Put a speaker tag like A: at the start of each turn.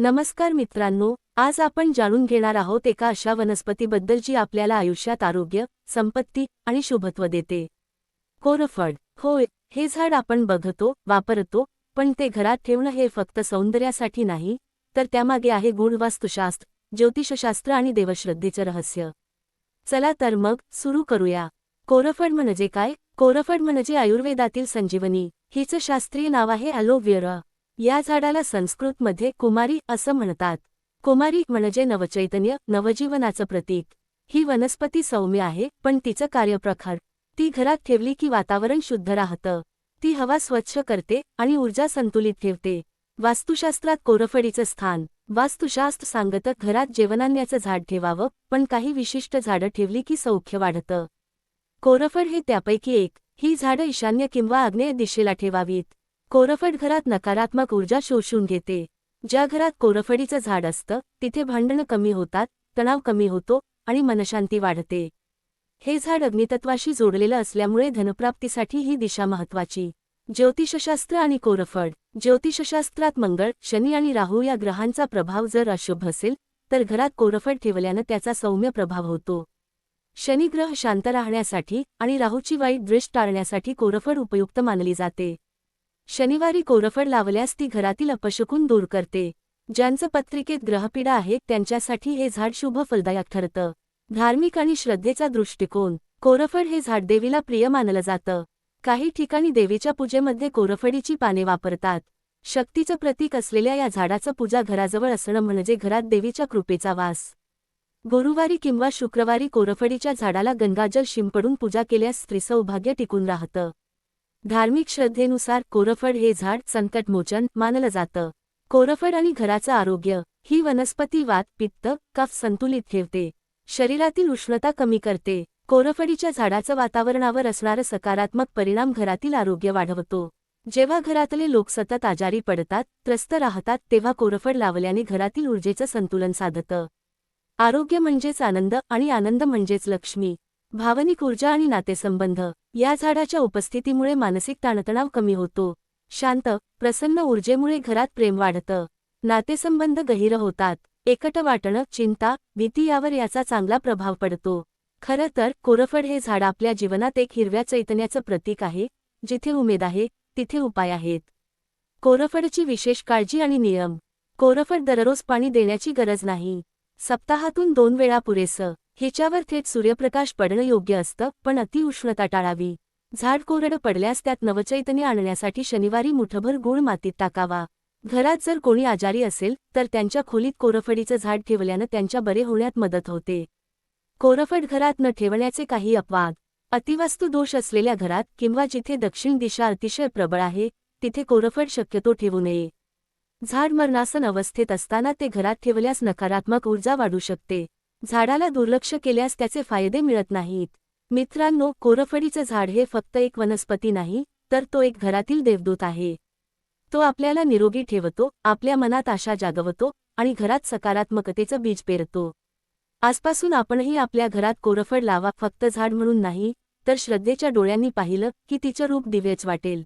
A: नमस्कार मित्रांनो आज आपण जाणून घेणार आहोत एका अशा वनस्पतीबद्दल जी आपल्याला आयुष्यात आरोग्य संपत्ती आणि शुभत्व देते. कोरफड. होय हे झाड आपण बघतो वापरतो पण ते घरात ठेवणं हे फक्त सौंदर्यासाठी नाही तर त्यामागे आहे गूढ वास्तुशास्त्र ज्योतिषशास्त्र आणि देवश्रद्धेचं रहस्य. चला तर मग सुरू करूया. कोरफड म्हणजे काय? कोरफड म्हणजे आयुर्वेदातील संजीवनी हिचं शास्त्रीय नाव आहे अलोव्हेरा या झाडाला संस्कृतमध्ये कुमारी असं म्हणतात. कुमारी म्हणजे नवचैतन्य नवजीवनाचं प्रतीक. ही वनस्पती सौम्य आहे पण तिचं कार्यप्रखर ती घरात ठेवली की वातावरण शुद्ध राहतं. ती हवा स्वच्छ करते आणि ऊर्जा संतुलित ठेवते. वास्तुशास्त्रात कोरफडीचं स्थान वास्तुशास्त्र सांगतं घरात जेवणान्याचं झाड ठेवावं पण काही विशिष्ट झाडं ठेवली की सौख्य वाढतं. कोरफड हे त्यापैकी एक ही झाडं ईशान्य किंवा आग्नेय दिशेला ठेवावीत. कोरफड घरात नकारात्मक ऊर्जा शोषून घेते. ज्या घरात कोरफडीचं झाड असतं तिथे भांडणं कमी होतात तणाव कमी होतो आणि मनशांती वाढते. हे झाड अग्नितत्वाशी जोडलेलं असल्यामुळे धनप्राप्तीसाठी ही दिशा महत्वाची ज्योतिषशास्त्र आणि कोरफड. ज्योतिषशास्त्रात मंगळ शनी आणि राहू या ग्रहांचा प्रभाव जर अशुभ असेल तर घरात कोरफड ठेवल्यानं त्याचा सौम्य प्रभाव होतो. शनिग्रह शांत राहण्यासाठी आणि राहूची वाईट दृष्ट टाळण्यासाठी कोरफड उपयुक्त मानली जाते. शनिवारी कोरफड लावल्यास ती घरातील अपशकून दूर करते. ज्यांचं पत्रिकेत ग्रहपीडा आहे त्यांच्यासाठी हे झाड शुभ फलदायक ठरतं. धार्मिक आणि श्रद्धेचा दृष्टिकोन कोरफड हे झाड देवीला प्रिय मानलं जातं. काही ठिकाणी देवीच्या पूजेमध्ये कोरफडीची पाने वापरतात. शक्तीचं प्रतीक असलेल्या या झाडाचं पूजा घराजवळ असणं म्हणजे घरात देवीच्या कृपेचा वास. गुरुवारी किंवा शुक्रवारी कोरफडीच्या झाडाला गंगाजल शिंपडून पूजा केल्यास स्त्रीसौभाग्य टिकून राहतं. धार्मिक श्रद्धेनुसार कोरफड हे झाड संकटमोचन मानलं जातं. कोरफड आणि घराचं आरोग्य ही वनस्पती वात पित्त कफ संतुलित ठेवते. शरीरातील उष्णता कमी करते. कोरफडीच्या झाडाचं वातावरणावर असणारं सकारात्मक परिणाम घरातील आरोग्य वाढवतो. जेव्हा घरातले लोक सतत आजारी पडतात त्रस्त राहतात तेव्हा कोरफड लावल्याने घरातील ऊर्जेचं संतुलन साधतं. आरोग्य म्हणजेच आनंद आणि आनंद म्हणजेच लक्ष्मी. भावनिक ऊर्जा आणि नातेसंबंध. या झाडाच्या उपस्थितीमुळे मानसिक ताणतणाव कमी होतो. शांत प्रसन्न ऊर्जेमुळे घरात प्रेम वाढतं. नातेसंबंध गहिर होतात. एकट वाटणं चिंता भीती यावर याचा चांगला प्रभाव पडतो. खरं तर कोरफड हे झाड आपल्या जीवनात एक हिरव्या चैतन्याचं प्रतीक आहे जिथे उमेद आहे तिथे उपाय आहेत. कोरफडची विशेष काळजी आणि नियम. कोरफड दररोज पाणी देण्याची गरज नाही. सप्ताहातून दोन वेळा पुरेसं. ह्याच्यावर थेट सूर्यप्रकाश पडणं योग्य असतं पण अतिउष्णता टाळावी. झाड कोरडं पडल्यास त्यात नवचैतन्य आणण्यासाठी शनिवारी मुठभर गुळ मातीत टाकावा. घरात जर कोणी आजारी असेल तर त्यांच्या खोलीत कोरफडीचं झाड ठेवल्यानं त्यांच्या बरे होण्यात मदत होते. कोरफड घरात न ठेवण्याचे काही अपवाद. अतिवास्तू दोष असलेल्या घरात किंवा जिथे दक्षिण दिशा अतिशय प्रबळ आहे तिथे कोरफड शक्यतो ठेवू नये. झाड मरणासन अवस्थेत असताना ते घरात ठेवल्यास नकारात्मक ऊर्जा वाढू शकते. झाडाला दुर्लक्ष केल्यास त्याचे फायदे मिळत नाहीत. मित्रांनो कोरफडीचं झाड हे फक्त एक वनस्पती नाही तर तो एक घरातील देवदूत आहे. तो आपल्याला निरोगी ठेवतो आपल्या मनात आशा जागवतो आणि घरात सकारात्मकतेचं बीज पेरतो. आजपासून आपणही आपल्या घरात कोरफड लावा फक्त झाड म्हणून नाही तर श्रद्धेच्या डोळ्यांनी पाहिलं की तिचं रूप दिव्यच वाटेल.